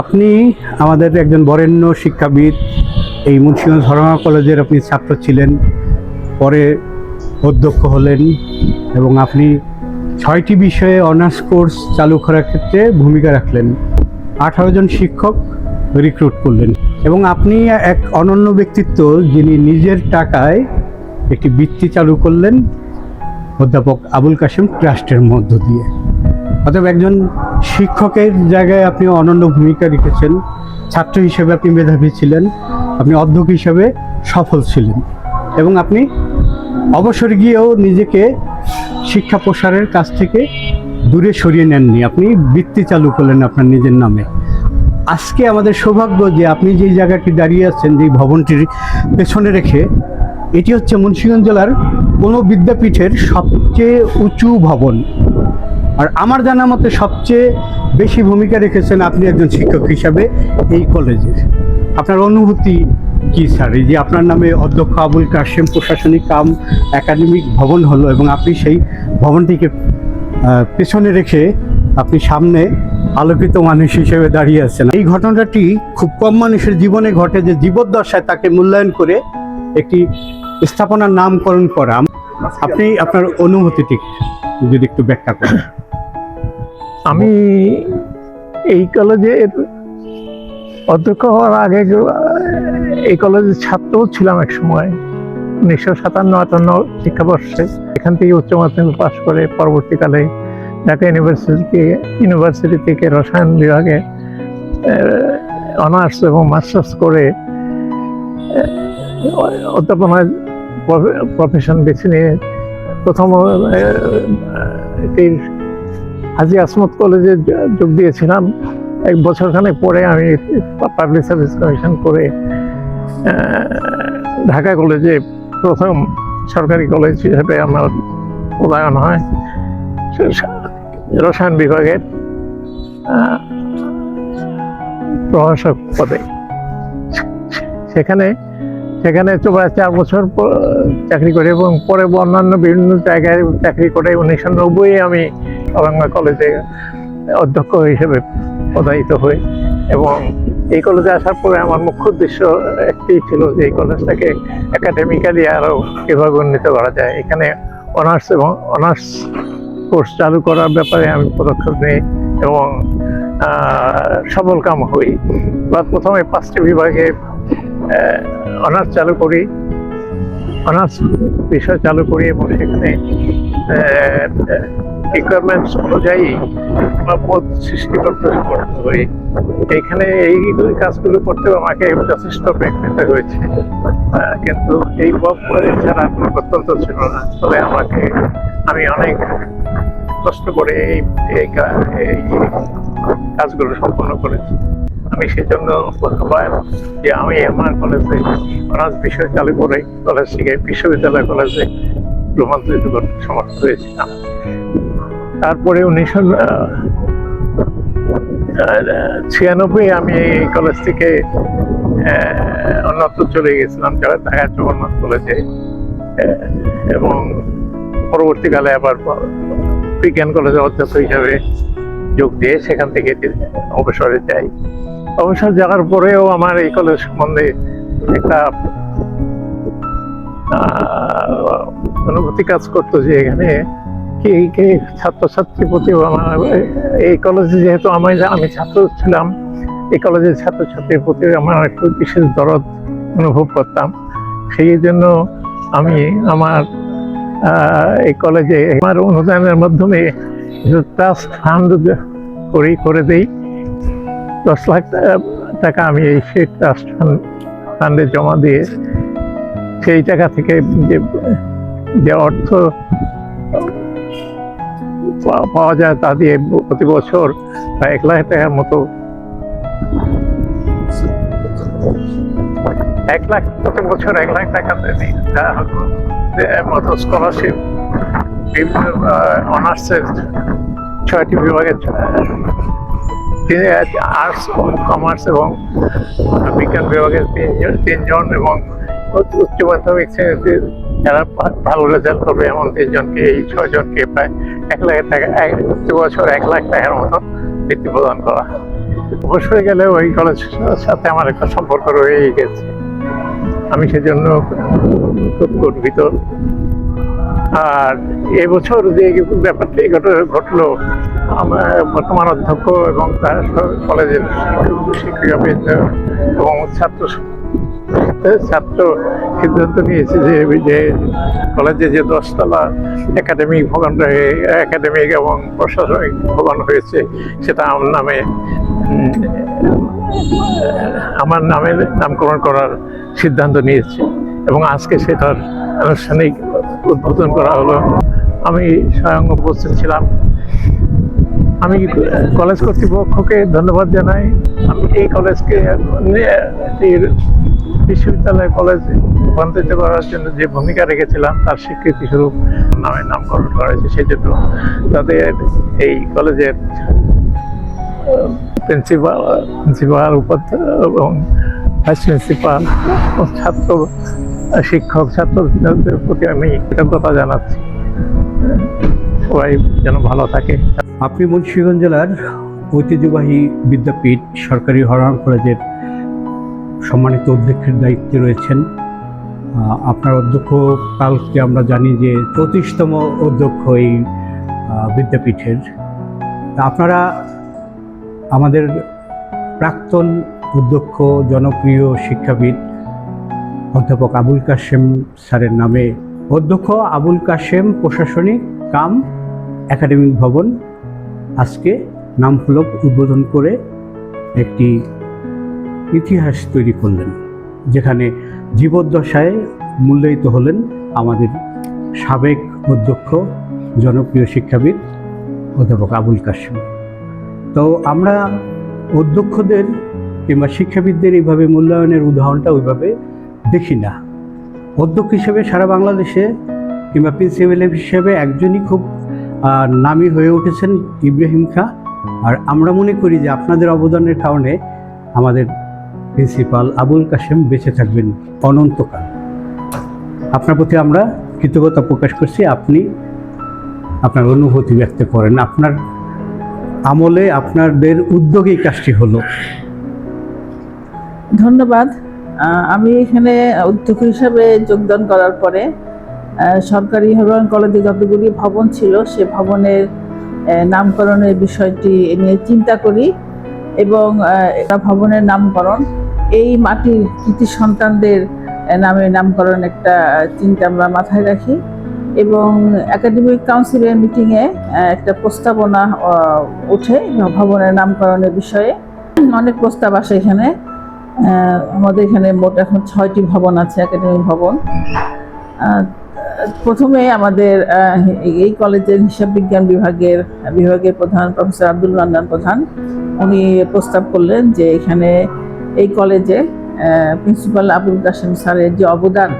আপনি আমাদের একজন বরেণ্য শিক্ষাবিদ এই মুন্সিগঞ্জ ধর্মা কলেজের আপনি ছাত্র ছিলেন, পরে অধ্যক্ষ হলেন এবং আপনি ছয়টি বিষয়ে অনার্স কোর্স চালু করার ক্ষেত্রে ভূমিকা রাখলেন। আঠারো জন শিক্ষক রিক্রুট করলেন এবং আপনি এক অনন্য ব্যক্তিত্ব যিনি নিজের টাকায় একটি বৃত্তি চালু করলেন, অধ্যাপক আবুল কাশেম ট্রাস্টের মধ্য দিয়ে। অতএব একজন শিক্ষকের জায়গায় আপনি অনন্য ভূমিকা রেখেছেন। ছাত্র হিসেবে আপনি মেধাবী ছিলেন, আপনি অধ্যক্ষ হিসেবে সফল ছিলেন এবং আপনি অবসর গিয়েও নিজেকে শিক্ষা প্রসারের কাছ থেকে দূরে সরিয়ে নেননি। আপনি বৃত্তি চালু করলেন আপনার নিজের নামে। আজকে আমাদের সৌভাগ্য যে আপনি যেই জায়গাটি দাঁড়িয়ে আছেন যেই ভবনটির পেছনে রেখে, এটি হচ্ছে মুন্সিগঞ্জ জেলার কোনো বিদ্যাপীঠের সবচেয়ে উঁচু ভবন। আর আমার জানা মতে সবচেয়ে বেশি ভূমিকা রেখেছেন আপনি একজন শিক্ষক হিসাবে এই কলেজের। আপনার অনুভূতি কি, স্যার? এই যে আপনার নামে অধ্যক্ষ আবুল কাশেম প্রশাসনিক কাম একাডেমিক ভবন হলো এবং আপনি সেই ভবনটিকে পেছনে রেখে আপনি সামনে আলোকিত মানুষ হিসেবে দাঁড়িয়ে আছেন। এই ঘটনাটি খুব কম মানুষের জীবনে ঘটে যে জীবদ্দশায় তাকে মূল্যায়ন করে একটি স্থাপনার নামকরণ করা। আপনি আপনার অনুভূতিটি যদি একটু ব্যাখ্যা করেন। আমি এই কলেজের অধ্যক্ষ হওয়ার আগে এই কলেজের ছাত্র ছিলাম এক সময় উনিশশো সাতান্ন আটান্ন শিক্ষাবর্ষে। এখান থেকে উচ্চ মাধ্যমিক পাশ করে পরবর্তীকালে ঢাকা ইউনিভার্সিটি ইউনিভার্সিটি থেকে রসায়ন বিভাগে অনার্স এবং মাস্টার্স করে আহ, অধ্যাপনার প্রফেশন বেছে নিয়ে প্রথম হাজি আসমত কলেজে যোগ দিয়েছিলাম। এক বছরখানেক পরে আমি পাবলিক সার্ভিস কমিশন করে ঢাকা কলেজে প্রথম সরকারি কলেজ হিসেবে আমার উদয়ন হয়। রসায়ন বিভাগের প্রভাষক পদে। সেখানে সেখানে তো চার বছর চাকরি করে এবং পরে অন্যান্য বিভিন্ন জায়গায় চাকরি করে। উনিশশো নব্বই আমি বাংলা কলেজে অধ্যক্ষ হিসেবে পদায়িত হই এবং এই কলেজে আসার পরে আমার মুখ্য উদ্দেশ্য একটি ছিল যে এই কলেজটাকে একাডেমিক্যালি আরও কীভাবে উন্নীত করা যায়। এখানে অনার্স এবং অনার্স কোর্স চালু করার ব্যাপারে আমি পদক্ষেপ নিই এবং সফল কাম হই। বা প্রথমে পাঁচটি বিভাগে অনার্স চালু করি। অনার্স বিষয় চালু করি এবং সেখানে রিকোয়ারমেন্টস অনুযায়ী পদ সৃষ্টি করতে হই এইখানে এই কাজগুলো করতে আমাকে যথেষ্ট ব্রেক নিতে হয়েছে কিন্তু এই পথ ছাড়া কোনো প্রত্যন্ত ছিল না। ফলে আমাকে, আমি অনেক কষ্ট করে এই এই কাজগুলো সম্পন্ন করেছি। আমি সেজন্য প্রথমবার যে আমি আমার কলেজে অনার্স বিষয় চালু করে, কলেজ থেকে বিশ্ববিদ্যালয় কলেজে রূপান্তরিত করতে সমর্থ হয়েছিলাম। তারপরে উনিশশো ছিয়ানব্বই আমি এই কলেজ থেকে অন্যত্র চলে গেছিলাম, যারা ঢাকা জগন্নাথ কলেজে এবং পরবর্তীকালে আবার বিজ্ঞান কলেজে অধ্যক্ষ হিসাবে যোগ দিয়ে সেখান থেকে অবসরে যাই। অবসর যাওয়ার পরেও আমার এই কলেজ সম্বন্ধে একটা অনুভূতি কাজ করতো যে এখানে কি কি ছাত্রছাত্রী প্রতি এই কলেজে যেহেতু আমি আমি ছাত্র ছিলাম, এই কলেজের ছাত্রছাত্রীর প্রতি আমার একটু বিশেষ দরদ অনুভব করতাম। সেই জন্য আমি আমার এই কলেজে আমার অনুদানের মাধ্যমে ট্রাস্ট ফান্ড করি, করে দেই। দশ লাখ টাকা আমি এই সেই ট্রাস্ট ফান্ডে জমা দিয়ে সেই টাকা থেকে যে অর্থ পাওয়া যায় তা দিয়ে প্রতি বছর এক লাখ টাকার মতো। এক লাখ প্রতি বছর এক লাখ টাকা মতো স্কলারশিপ বিভিন্ন অনার্সের ছয়টি বিভাগের আর্টস কমার্স এবং বিজ্ঞান বিভাগের তিনজন তিনজন এবং উচ্চ- মাধ্যমিক শ্রেণীতে যারা ভালো রেজাল্ট করবে এমন তিনজনকে, এই ছয়জনকে প্রায় এক লাখ টাকা প্রতি বছর এক লাখ টাকার মতো বৃত্তি প্রদান করা। অবসরে গেলে ওই কলেজের সাথে আমার একটা সম্পর্ক রয়েই গেছে আমি সেজন্য খুব গর্বিত আর এবছর যে ব্যাপারটি ঘট- ঘটলো, আমার বর্তমান অধ্যক্ষ এবং তার কলেজের শিক্ষিকাবৃন্দ এবং ছাত্র ছাত্র সিদ্ধান্ত নিয়েছে যে যে কলেজে যে দশতলা একাডেমিক ভবন একাডেমিক এবং প্রশাসনিক ভবন হয়েছে, সেটা আমার নামে আমার নামে নামকরণ করার সিদ্ধান্ত নিয়েছে। এবং আজকে সেটার আনুষ্ঠানিক উদ্বোধন করা হলো। আমি স্বয়ং উপস্থিত ছিলাম। আমি কলেজ কর্তৃপক্ষকে ধন্যবাদ জানাই। আমি এই কলেজকে বিশ্ববিদ্যালয় কলেজে রূপান্তরিত করার জন্য যে ভূমিকা রেখেছিলাম, তার স্বীকৃতি স্বরূপ নামে নামকরণ করা হয়েছে। সেই জন্য তাদের এই কলেজের প্রিন্সিপাল প্রিন্সিপাল উপাধ্যায় এবং ভাইস প্রিন্সিপাল ছাত্র, শিক্ষক ছাত্রদের প্রতি আমি কৃতজ্ঞতা জানাচ্ছি। সবাই যেন ভালো থাকে। আপনি মুন্সিগঞ্জ জেলার ঐতিহ্যবাহী বিদ্যাপীঠ সরকারি হরহাম কলেজের সম্মানিত অধ্যক্ষের দায়িত্বে রয়েছেন। আপনার অধ্যক্ষ কালকে আমরা জানি যে চৌত্রিশতম অধ্যক্ষ এই বিদ্যাপীঠের। আপনারা আমাদের প্রাক্তন অধ্যক্ষ, জনপ্রিয় শিক্ষাবিদ অধ্যাপক আবুল কাশেম স্যারের নামে অধ্যক্ষ আবুল কাশেম প্রশাসনিক কাম একাডেমিক ভবন আজকে নাম ফলক উদ্বোধন করে একটি ইতিহাস তৈরি করলেন, যেখানে জীবদ্দশায় মূল্যায়িত হলেন আমাদের সাবেক অধ্যক্ষ, জনপ্রিয় শিক্ষাবিদ অধ্যাপক আবুল কাশেম। তো আমরা অধ্যক্ষদের কিংবা শিক্ষাবিদদের এইভাবে মূল্যায়নের উদাহরণটা ওইভাবে দেখি না। অধ্যক্ষ হিসেবে সারা বাংলাদেশে কিংবা প্রিন্সিপাল হিসেবে একজনই খুব নামী হয়ে উঠেছেন ইব্রাহিম খা। আর আমরা মনে করি যে আপনাদের অবদানের কারণে আমাদের প্রিন্সিপাল আবুল কাশেম বেঁচে থাকবেন অনন্তকাল। আপনার প্রতি আমরা কৃতজ্ঞতা প্রকাশ করছি। আপনি আপনার অনুভূতি ব্যক্ত করেন। আপনার আমলে আপনাদের উদ্যোগেই কাজটি হলো। ধন্যবাদ। আমি এখানে উদ্যোগ হিসাবে যোগদান করার পরে সরকারি এবং কলেজে যতগুলি ভবন ছিল, সে ভবনের নামকরণের বিষয়টি নিয়ে চিন্তা করি। এবং এটা ভবনের নামকরণ। এই মাটির কৃতি সন্তানদের নামে নামকরণ একটা চিন্তা আমরা মাথায় রাখি। এবং একাডেমিক কাউন্সিলের মিটিংয়ে একটা প্রস্তাবনা ওঠে ভবনের নামকরণের বিষয়ে। অনেক প্রস্তাব আসে এখানে। আমাদের এখানে মোট এখন ছয়টি ভবন আছে, একাডেমিক ভবন। প্রথমে আমাদের এই কলেজের হিসাব বিজ্ঞান বিভাগের বিভাগের প্রধান প্রফেসর আব্দুল মান্নান প্রধান। উনি প্রস্তাব করলেন যে এখানে এই কলেজে প্রিন্সিপাল আবুল কাসেম স্যারের যে অবদান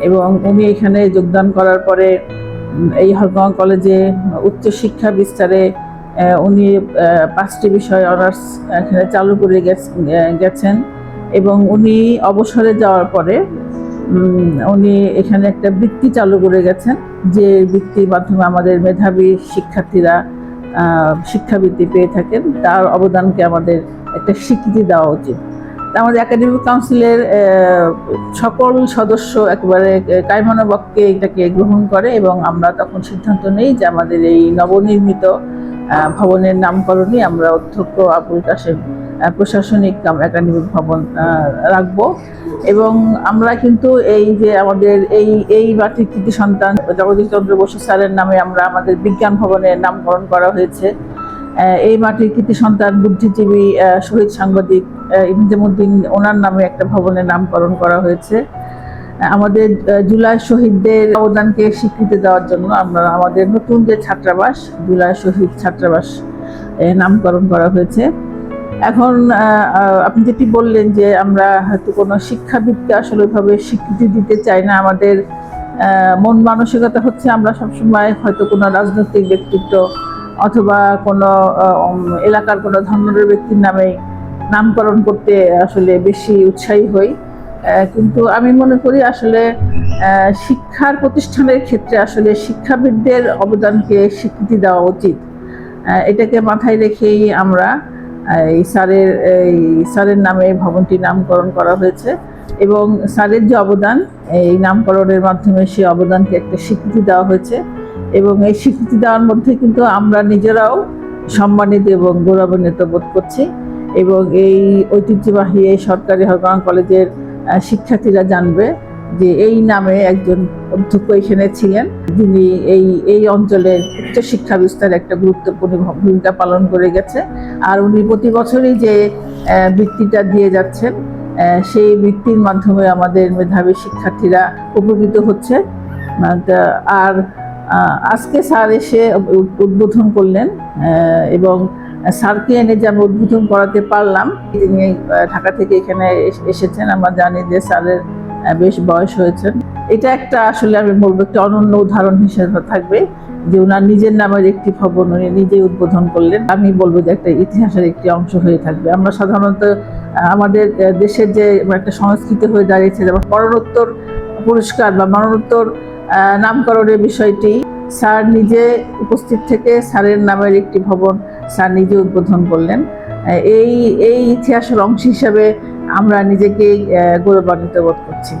এবং উনি এখানে যোগদান করার পরে এই হরগাঁও কলেজে উচ্চশিক্ষা বিস্তারে উনি পাঁচটি বিষয় অনার্স এখানে চালু করে গেছ- গেছেন এবং উনি অবসরে যাওয়ার পরে উনি এখানে একটা বৃত্তি চালু করে গেছেন যে বৃত্তির মাধ্যমে আমাদের মেধাবী শিক্ষার্থীরা শিক্ষাবৃত্তি পেয়ে থাকেন, তার অবদানকে আমাদের একটা স্বীকৃতি দেওয়া উচিত। আমাদের একাডেমিক কাউন্সিলের সকল সদস্য একেবারে কায়মানবককে এটাকে গ্রহণ করে এবং আমরা তখন সিদ্ধান্ত নেই যে আমাদের এই নবনির্মিত ভবনের নামকরণই আমরা অধ্যক্ষ আবুল কাশেম প্রশাসনিক একাডেমিক ভবন রাখব। এবং আমরা কিন্তু এই যে আমাদের এই এই মাটির কৃতি সন্তান জগদীশ চন্দ্র বসু স্যারের নামে আমরা আমাদের বিজ্ঞান ভবনের নামকরণ করা হয়েছে। এই মাটির কৃতি সন্তান বুদ্ধিজীবী শহীদ সাংবাদিক আহ, ইমজামুদ্দিন ওনার নামে একটা ভবনের নামকরণ করা হয়েছে। আমাদের জুলাই শহীদদের অবদানকে স্বীকৃতি দেওয়ার জন্য আমরা আমাদের নতুন যে ছাত্রাবাস জুলাই শহীদ ছাত্রাবাস নামকরণ করা হয়েছে। এখন আপনি যেটি বললেন যে আমরা হয়তো কোনো শিক্ষাবিদকে আসলে ওইভাবে স্বীকৃতি দিতে চাই না, আমাদের মন মানসিকতা হচ্ছে আমরা সবসময় হয়তো কোনো রাজনৈতিক ব্যক্তিত্ব অথবা কোনো এলাকার কোনো ধর্মের ব্যক্তির নামে নামকরণ করতে আসলে বেশি উৎসাহী হই। কিন্তু আমি মনে করি আসলে শিক্ষার প্রতিষ্ঠানের ক্ষেত্রে আসলে শিক্ষাবিদদের অবদানকে স্বীকৃতি দেওয়া উচিত। এটাকে মাথায় রেখেই আমরা এই স্যারের এই স্যারের নামে ভবনটি নামকরণ করা হয়েছে এবং স্যারের যে অবদান, এই নামকরণের মাধ্যমে সেই অবদানকে একটা স্বীকৃতি দেওয়া হয়েছে এবং এই স্বীকৃতি দেওয়ার মধ্যে কিন্তু আমরা নিজেরাও সম্মানিত এবং গৌরবান্বিত বোধ করছি এবং এই ঐতিহ্যবাহী এই সরকারি হরগাঁও কলেজের শিক্ষার্থীরা জানবে যে এই নামে একজন অধ্যক্ষ এখানে ছিলেন। যিনি এই এই অঞ্চলের উচ্চ শিক্ষা বিস্তারে একটা গুরুত্বপূর্ণ ভূমিকা পালন করে গেছে। আর উনি প্রতি বছরই যে বৃত্তিটা দিয়ে যাচ্ছেন সেই বৃত্তির মাধ্যমে আমাদের মেধাবী শিক্ষার্থীরা উপকৃত হচ্ছে। আর আজকে স্যার এসে উদ্বোধন করলেন এবং স্যারকে এনে যে আমি উদ্বোধন করাতে পারলাম, তিনি ঢাকা থেকে এখানে এস- এসেছেন। আমরা জানি যে স্যারের বেশ বয়স হয়েছে। এটা একটা আসলে আমি বলব একটা অনন্য উদাহরণ হিসেবে থাকবে যে ওনার নিজের নামের একটি ভবন উনি নিজেই উদ্বোধন করলেন। আমি বলব যে একটা ইতিহাসের একটি অংশ হয়ে থাকবে। আমরা সাধারণত আমাদের দেশের যে একটা সংস্কৃতি হয়ে দাঁড়িয়েছে, যেমন মরণোত্তর পুরস্কার বা মরণোত্তর নামকরণের বিষয়টি স্যার নিজে উপস্থিত থেকে স্যারের নামের একটি ভবন স্যার নিজে উদ্বোধন করলেন। এই এই ইতিহাসের অংশ হিসাবে আমরা নিজেকেই আহ, গৌরবান্বিত বোধ করছি।